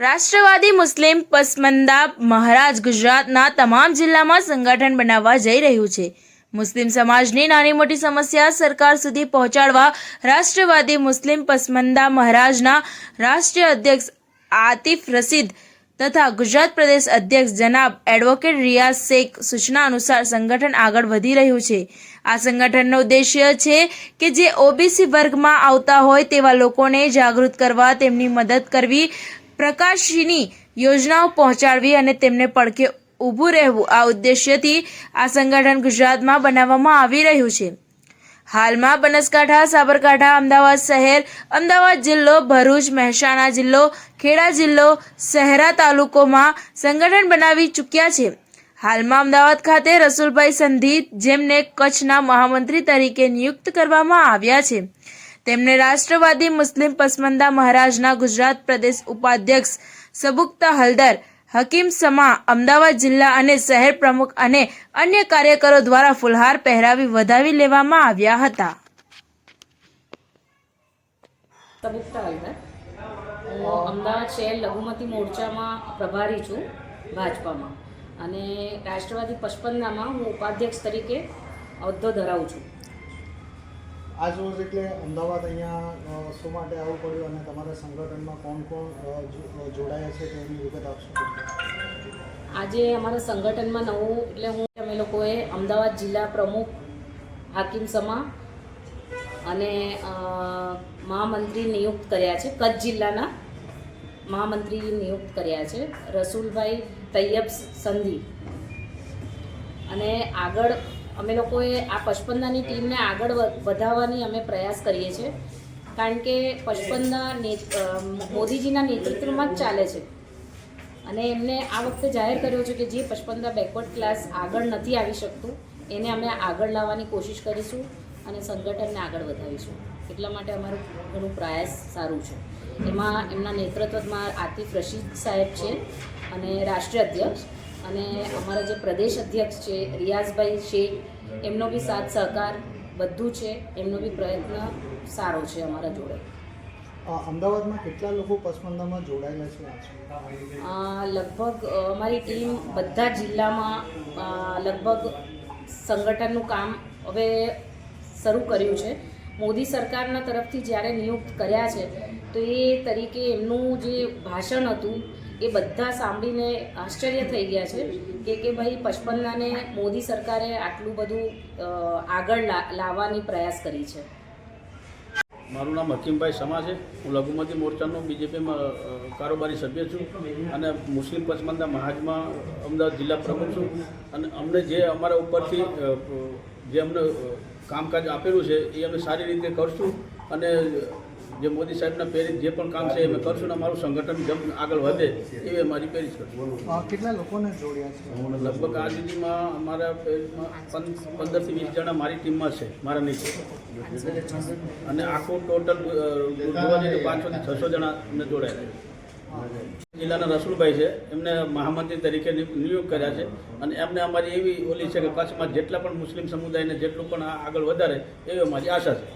રાષ્ટ્રવાદી મુસ્લિમ પસમંદા મહારાજ ગુજરાતના તમામ જિલ્લામાં સંગઠન બનાવવા જઈ રહ્યું છે. મુસ્લિમ સમાજની નાની મોટી સમસ્યા સરકાર સુધી પહોંચાડવા રાષ્ટ્રવાદી મુસ્લિમ પસમંદા મહારાજના રાષ્ટ્રીય અધ્યક્ષ આતિફ રસીદ તથા ગુજરાત પ્રદેશ અધ્યક્ષ જનાબ એડવોકેટ રિયાઝ શેખ સૂચના અનુસાર સંગઠન આગળ વધી રહ્યું છે. આ સંગઠનનો ઉદ્દેશ્ય છે કે જે ઓબીસી વર્ગમાં આવતા હોય તેવા લોકોને જાગૃત કરવા, તેમની મદદ કરવી પ્રકાશની યોજનાઓ પહોંચાડવી અને તેમને પડખે ઊભું રહેવું આ ઉદ્દેશ્યથી આ સંગઠન ગુજરાતમાં બનાવવામાં આવી રહ્યું છે. હાલમાં બનાસકાંઠા, સાબરકાંઠા, અમદાવાદ શહેર, અમદાવાદ જિલ્લો, ભરૂચ, મહેસાણા જિલ્લો, ખેડા જિલ્લો શહેરા તાલુકોમાં સંગઠન બનાવી ચૂક્યા છે. હાલમાં અમદાવાદ ખાતે રસુલભાઈ સંધી જેમને કચ્છના મહામંત્રી તરીકે નિયુક્ત કરવામાં આવ્યા છે. તેમને રાષ્ટ્રવાદી મુસ્લિમ પસમંદા મહારાજના ગુજરાત પ્રદેશ ઉપાધ્યક્ષ સબુક્તા હલદર, હકીમ સમા, અમદાવાદ જિલ્લા અને શહેર પ્રમુખ અને અન્ય કાર્યકરો દ્વારા ફુલહાર પહેરાવી વધાવી લેવામાં આવ્યા હતા. હું અમદાવાદ શહેર લઘુમતી મોરચામાં પ્રભારી છું ભાજપામાં. અને રાષ્ટ્રવાદી પચપનનામાં હું ઉપાધ્યક્ષ તરીકે હોદ્દો ધરાવું છું. આજ રોજ એટલે અમદાવાદ અહીંયા શું માટે આવવું પડ્યું અને તમારા સંગઠનમાં કોણ કોણ જોડાયા છે તેની વિગત આપશો? આજે અમારા સંગઠનમાં નવું, એટલે હું, અમે લોકોએ અમદાવાદ જિલ્લા પ્રમુખ હાકિમ સમા અને મહામંત્રી નિયુક્ત કર્યા છે. કચ્છ જિલ્લાના મહામંત્રી નિયુક્ત કર્યા છે. રસુલભાઈ તૈયબ સંધી અને આગળ અમે લોકોએ આ પચપંદાની ટીમને આગળ વધારવાની અમે પ્રયાસ કરીએ છીએ. કારણ કે પચપનના મોદીજીના નેતૃત્વમાં જ ચાલે છે. અને એમને આ વખતે જાહેર કર્યો છે કે જે પચપનના બેકવર્ડ ક્લાસ આગળ નથી આવી શકતું, એને અમે આગળ લાવવાની કોશિશ કરીશું અને સંગઠનને આગળ વધાવીશું. એટલા માટે અમારું ઘણું પ્રયાસ સારું છે. એમાં એમના નેતૃત્વમાં આતિફ રશીદ સાહેબ છે અને રાષ્ટ્રીય અધ્યક્ષ. અને અમારા જે પ્રદેશ અધ્યક્ષ છે રિયાઝભાઈ શેખ એમનો બી સાથ સહકાર બધું છે એમનો બી પ્રયત્ન સારો છે અમારા જોડે. અમદાવાદમાં કેટલા લોકો પસમંદામાં જોડાયેલા છે લગભગ અમારી ટીમ બધા જિલ્લામાં લગભગ સંગઠનનું કામ હવે શરૂ કર્યું છે. મોદી સરકારના તરફથી જ્યારે નિયુક્ત કર્યા છે તો એ તરીકે એમનું જે ભાષણ હતું એ બધા સાંભળીને આશ્ચર્ય થઈ ગયા છે કે કે ભાઈ પચપન્નાને મોદી સરકારે આટલું બધું આગળ લાવવાની પ્રયાસ કરી છે. મારું નામ હકીમભાઈ સમા છે. હું લઘુમતી મોરચાનો બીજેપીમાં કારોબારી સભ્ય છું અને મુસ્લિમ પસમંદા મહાજમાં અમદાવાદ જિલ્લા પ્રમુખ છું. અને અમને જે અમારા ઉપરથી જે અમને કામકાજ આપેલું છે એ અમે સારી રીતે કરશું અને જે મોદી સાહેબના પ્રેરિત જે પણ કામ છે એ કરશું અને અમારું સંગઠન જેમ આગળ વધે એવી અમારી પ્રેરિત કરશું. કેટલા લોકોને જોડ્યા છે? લગભગ આ સુધીમાં અમારા પંદરથી વીસ જણા મારી ટીમમાં છે મારા નીચે. અને આખું ટોટલ પાંચસો થી પાંચસોથી છસો જણા જોડાયેલા છે. જિલ્લાના રસુલભાઈ છે એમને મહામંત્રી તરીકે નિયુક્ત કર્યા છે અને એમને અમારી એવી ઓલી છે કે કચ્છમાં જેટલા પણ મુસ્લિમ સમુદાયને જેટલું પણ આગળ વધારે એવી અમારી આશા છે.